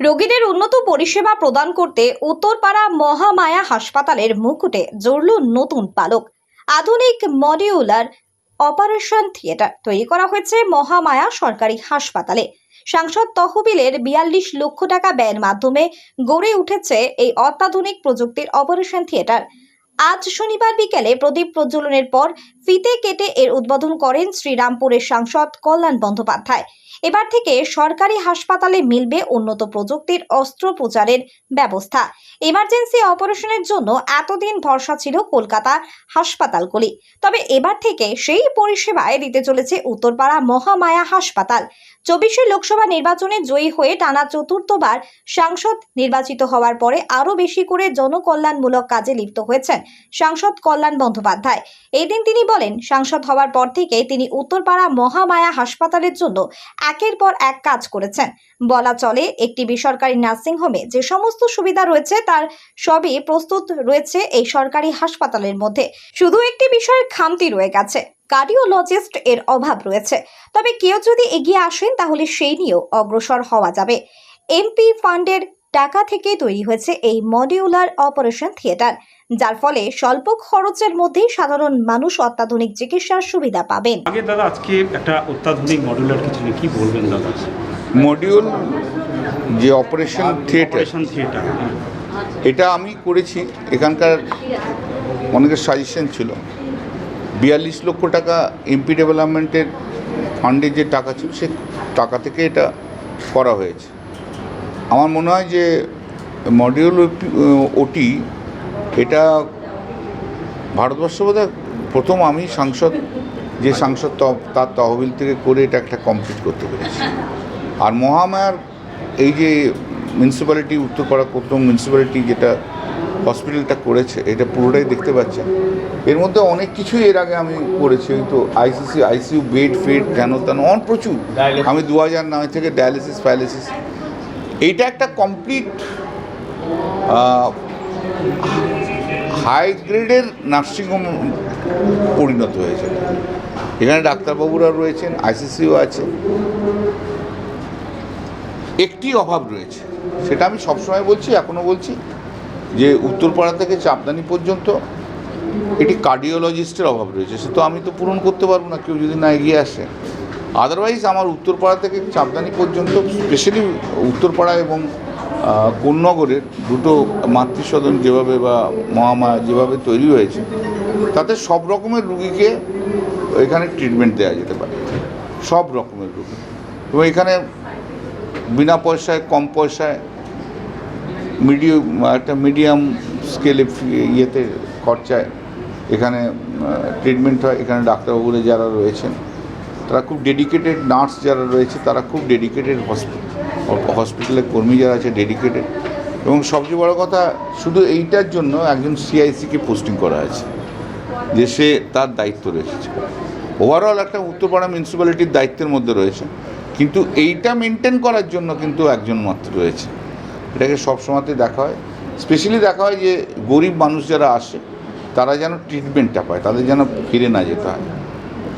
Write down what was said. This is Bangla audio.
রোগীদের উন্নত পরিষেবা প্রদান করতে উত্তরপাড়া মহামায়া হাসপাতালের মুকুটে জড়ল নতুন পালক। আধুনিক মডিউলার অপারেশন থিয়েটার তৈরি করা হয়েছে মহামায়া সরকারি হাসপাতালে। সাংসদ তহবিলের বিয়াল্লিশ লক্ষ টাকা ব্যয়ের মাধ্যমে গড়ে উঠেছে এই অত্যাধুনিক প্রযুক্তির অপারেশন থিয়েটার। আজ শনিবার বিকেলে প্রদীপ প্রজ্বলনের পর ফিতে কেটে এর উদ্বোধন করেন শ্রীরামপুরের সাংসদ কল্যাণ বন্দ্যোপাধ্যায়। এবার থেকে সরকারি হাসপাতালে মিলবে উন্নত প্রযুক্তির অস্ত্রোপচারের ব্যবস্থা। এমার্জেন্সি অপারেশনের জন্য এতদিন ভরসা ছিল কলকাতা হাসপাতালগুলি। তবে এবার থেকে সেই পরিষেবায় দিতে চলেছে উত্তরপাড়া মহামায়া হাসপাতাল। চব্বিশে লোকসভা নির্বাচনে জয়ী হয়ে টানা চতুর্থবার সাংসদ নির্বাচিত হওয়ার পরে আরও বেশি করে জনকল্যাণমূলক কাজে লিপ্ত হয়েছেন সাংসদ কল্যাণ বন্দ্যোপাধ্যায়। এই দিন তিনি বলেন, সাংসদ হওয়ার পর থেকে তিনি উত্তরপাড়া মহামায়া হাসপাতালের জন্য একের পর এক কাজ করেছেন। বলা চলে, একটি বেসরকারি নার্সিংহোমে যে সমস্ত সুবিধা রয়েছে তার সবই প্রস্তুত রয়েছে এই সরকারি হাসপাতালের মধ্যে। শুধু একটি বিষয়ের খামতি রয়ে গেছে, কার্ডিওলজিস্ট এর অভাব রয়েছে। তবে কেউ যদি এগিয়ে আসেন, তাহলে সেই নিয়েও অগ্রসর হওয়া যাবে। এমপি ফান্ডের টাকা থেকে তৈরি হয়েছে এই মডিউলার অপারেশন থিয়েটার যার ফলে স্বল্প খরচের মধ্যেই সাধারণ মানুষ অত্যাধুনিক চিকিৎসার সুবিধা পাবেন। আগে দাদা আজকে একটা অত্যাধুনিক মডুলার কিছু কি বলবেন দাদা? মডিউল যে অপারেশন থিয়েটার অপারেশন থিয়েটার এটা আমি করেছি। এখানকার অনেকের সাজেশন ছিল। বিয়াল্লিশ লক্ষ টাকা এমপি ডেভেলপমেন্টের ফান্ডে যে টাকা ছিল সে টাকা থেকে এটা করা হয়েছে। আমার মনে হয় যে মডিউল ওটি এটা ভারতবর্ষ বোধহয় প্রথম আমি সাংসদ যে সাংসদ তার তহবিল থেকে করে এটা একটা কমপ্লিট করতে পেরেছি। আর মহামায়ার এই যে মিউনিসিপ্যালিটি উত্তরপাড়া প্রথম মিউনিসিপ্যালিটি যেটা হসপিটালটা করেছে এটা পুরোটাই দেখতে পাচ্ছেন। এর মধ্যে অনেক কিছুই এর আগে আমি করেছি ওই তো আইসিসি আইসিইউ বেড ফেড ধ্যান ত্যান অন প্রচুর। আমি দু হাজার নয় থেকে ডায়ালিসিস ফায়ালিসিস এইটা একটা কমপ্লিট হাই গ্রেডের নার্সিংহোম পরিণত হয়েছে। এখানে ডাক্তারবাবুরা রয়েছেন আইসিসিও আছে। একটি অভাব রয়েছে, সেটা আমি সবসময় বলছি, এখনও বলছি, যে উত্তরপাড়া থেকে চাপদানি পর্যন্ত এটি কার্ডিওলজিস্টের অভাব রয়েছে, সে তো আমি তো পূরণ করতে পারব না, কেউ যদি না এগিয়ে আসে। আদারওয়াইজ আমার উত্তরপাড়া থেকে চাপদানি পর্যন্ত স্পেশালি উত্তরপাড়া এবং কোন্নগরের দুটো মাতৃসদন যেভাবে বা মহামায়া যেভাবে তৈরি হয়েছে, তাতে সব রকমের রুগীকে এখানে ট্রিটমেন্ট দেওয়া যেতে পারে। সব রকমের রুগী। এবং এখানে বিনা পয়সায়, কম পয়সায় মিডিয়াম একটা মিডিয়াম স্কেলে ইয়েতে খরচায় এখানে ট্রিটমেন্ট হয়। এখানে ডাক্তারবাবুরা যারা রয়েছেন তারা খুব ডেডিকেটেড নার্স যারা রয়েছে, তারা খুব ডেডিকেটেড হসপিটালের কর্মী যারা আছে ডেডিকেটেড এবং সবচেয়ে বড় কথা, শুধু এইটার জন্য একজন সিআইসিকে পোস্টিং করা আছে যে সে তার দায়িত্ব রয়েছে। ওভারঅল একটা উত্তরপাড়া মিউনিসিপ্যালিটির দায়িত্বের মধ্যে রয়েছে। কিন্তু এইটা মেনটেন করার জন্য কিন্তু একজন মাত্র রয়েছে। এটাকে সবসময়তে দেখা হয়। স্পেশালি দেখা হয় যে গরিব মানুষ যারা আসে, তারা যেন ট্রিটমেন্টটা পায়, তাদের যেন ফিরে না যেতে হয়।